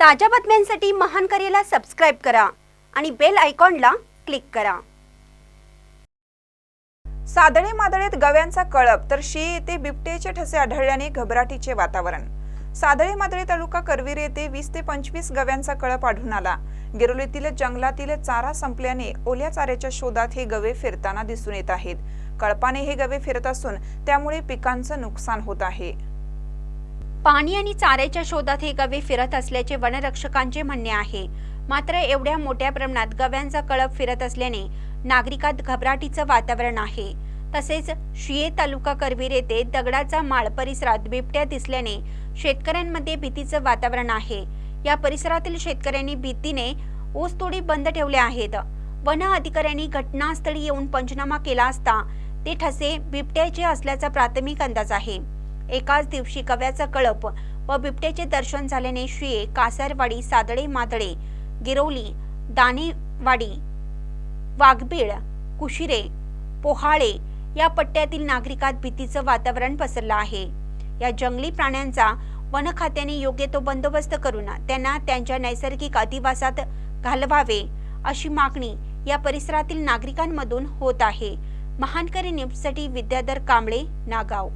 ताज्या बातम्यांसाठी महान करेला सबस्क्राईब करा आणि बेल आयकॉनला क्लिक करा. सादळे मादळेत गव्यांचा कळप तर शी येथे बिबटेचे ठसे आढळल्याने घबराटीचे वातावरण. सादळे मादळे तालुका करवीर येथे वीस ते पंचवीस गव्यांचा कळप आढळून आला. गिरोलीतील जंगलातील चारा संपल्याने ओल्या चाऱ्याच्या शोधात हे गवे फिरताना दिसून येत आहेत. कळपाने हे गवे फिरत असून त्यामुळे पिकांचं नुकसान होत आहे. पाणी आणि चाऱ्याच्या शोधात हे गवे फिरत असल्याचे वनरक्षकांचे म्हणणे आहे. मात्र एवढ्या मोठ्या प्रमाणात गव्यांचा कळप फिरत असल्याने नागरिकात घबराटीचं वातावरण आहे. तसेच शिये तालुका करवीर येथे दगडाचा माळ परिसरात बिबट्या दिसल्याने शेतकऱ्यांमध्ये भीतीचं वातावरण आहे. या परिसरातील शेतकऱ्यांनी भीतीने ऊसतोडी बंद ठेवल्या आहेत. वन अधिकाऱ्यांनी घटनास्थळी येऊन पंचनामा केला असता ते ठसे बिबट्याचे असल्याचा प्राथमिक अंदाज आहे. एकाच दिवशी कव्याचा कळप व बिबट्याचे दर्शन झाल्याने शिये कासारवाडी सादळे मादळे गिरवली दाणेवाडी वाघबीळ कुशिरे पोहाळे या पट्ट्यातील नागरिकात भीतीचं वातावरण पसरलं आहे. या जंगली प्राण्यांचा वन खात्याने योग्य तो बंदोबस्त करून त्यांना त्यांच्या नैसर्गिक अधिवासात घालवावे अशी मागणी या परिसरातील नागरिकांमधून होत आहे. महानकरी न्यूजसाठी विद्याधर कांबळे नागाव.